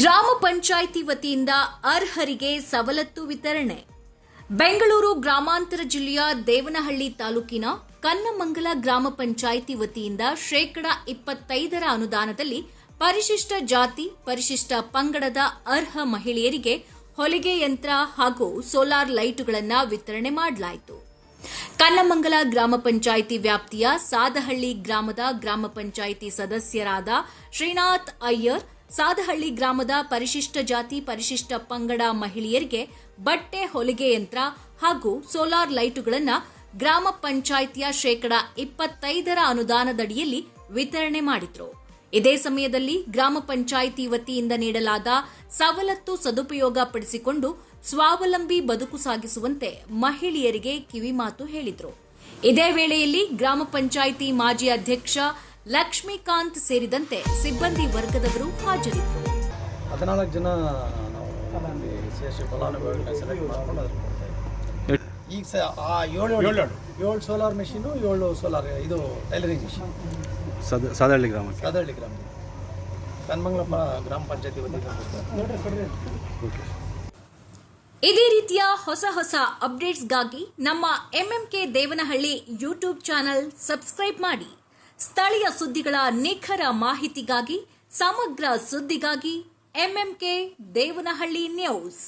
ಗ್ರಾಮ ಪಂಚಾಯಿತಿ ವತಿಯಿಂದ ಅರ್ಹರಿಗೆ ಸವಲತ್ತು ವಿತರಣೆ. ಬೆಂಗಳೂರು ಗ್ರಾಮಾಂತರ ಜಿಲ್ಲೆಯ ದೇವನಹಳ್ಳಿ ತಾಲೂಕಿನ ಕನ್ನಮಂಗಲ ಗ್ರಾಮ ಪಂಚಾಯಿತಿ ವತಿಯಿಂದ ಶೇಕಡ ಇಪ್ಪತ್ತೈದರ ಅನುದಾನದಲ್ಲಿ ಪರಿಶಿಷ್ಟ ಜಾತಿ, ಪರಿಶಿಷ್ಟ ಪಂಗಡದ ಅರ್ಹ ಮಹಿಳೆಯರಿಗೆ ಹೊಲಿಗೆ ಯಂತ್ರ ಹಾಗೂ ಸೋಲಾರ್ ಲೈಟುಗಳನ್ನು ವಿತರಣೆ ಮಾಡಲಾಯಿತು. ಕನ್ನಮಂಗಲ ಗ್ರಾಮ ಪಂಚಾಯಿತಿ ವ್ಯಾಪ್ತಿಯ ಸಾದಹಳ್ಳಿ ಗ್ರಾಮದ ಗ್ರಾಮ ಪಂಚಾಯಿತಿ ಸದಸ್ಯರಾದ ಶ್ರೀನಾಥ್ ಅಯ್ಯರ್ ಸಾದಹಳ್ಳಿ ಗ್ರಾಮದ ಪರಿಶಿಷ್ಟ ಜಾತಿ ಪರಿಶಿಷ್ಟ ಪಂಗಡ ಮಹಿಳೆಯರಿಗೆ ಬಟ್ಟೆ, ಹೊಲಿಗೆ ಯಂತ್ರ ಹಾಗೂ ಸೋಲಾರ್ ಲೈಟುಗಳನ್ನು ಗ್ರಾಮ ಪಂಚಾಯಿತಿಯ ಶೇಕಡ ಇಪ್ಪತ್ತೈದರ ಅನುದಾನದಡಿಯಲ್ಲಿ ವಿತರಣೆ ಮಾಡಿದ್ರು. ಇದೇ ಸಮಯದಲ್ಲಿ ಗ್ರಾಮ ಪಂಚಾಯಿತಿ ವತಿಯಿಂದ ನೀಡಲಾದ ಸವಲತ್ತು ಸದುಪಯೋಗ ಪಡಿಸಿಕೊಂಡು ಸ್ವಾವಲಂಬಿ ಬದುಕು ಸಾಗಿಸುವಂತೆ ಮಹಿಳೆಯರಿಗೆ ಕಿವಿಮಾತು ಹೇಳಿದರು. ಇದೇ ವೇಳೆಯಲ್ಲಿ ಗ್ರಾಮ ಪಂಚಾಯಿತಿ ಮಾಜಿ ಅಧ್ಯಕ್ಷ ಲಕ್ಷ್ಮೀಕಾಂತ್ ಸೇರಿದಂತೆ ಸಿಬ್ಬಂದಿ ವರ್ಗದವರು ಹಾಜರಿದ್ದರು. ಹದಿನಾಲ್ಕು ಜನ ನಾವು ಅಲ್ಲಿ ಸಿ ಎಸ್ ಫಲಾನುಭವಿಗಳನ್ನ ಸೆಲೆಕ್ಟ್ ಮಾಡ್ಕೊಂಡು ಅದ್ರ ಕೊಡ್ತಾ ಇದ್ದೀವಿ. ಈಗ ಆ ಏಳು ಏಳು ಏಳು ಸೋಲಾರ್ ಮೆಷಿನು ಏಳು ಸೋಲಾರ್ ಇದು ಟೈಲರಿಂಗ್ ಮೆಷಿನ್ ಸದ ಗ್ರಾಮ ಗ್ರಾಮಕ್ಕೆ. ಗ್ರಾಮ ಗ್ರಾಮದಿಂದ. ಕನ್ಮಂಗ್ಲ ಗ್ರಾಮ ಪಂಚಾಯತಿ ವತಿಯಿಂದ ಓಕೆ. ಇದೇ ರೀತಿಯ ಹೊಸ ಹೊಸ ಅಪ್ಡೇಟ್ಸ್ಗಾಗಿ ನಮ್ಮ MMK Devanahalli YouTube channel subscribe ಮಾಡಿ. ಸ್ಥಳೀಯ ಸುದ್ದಿಗಳ ನಿಖರ ಮಾಹಿತಿಗಾಗಿ ಸಮಗ್ರ ಸುದ್ದಿಗಾಗಿ ಎಂಎಂಕೆ ದೇವನಹಳ್ಳಿ ನ್ಯೂಸ್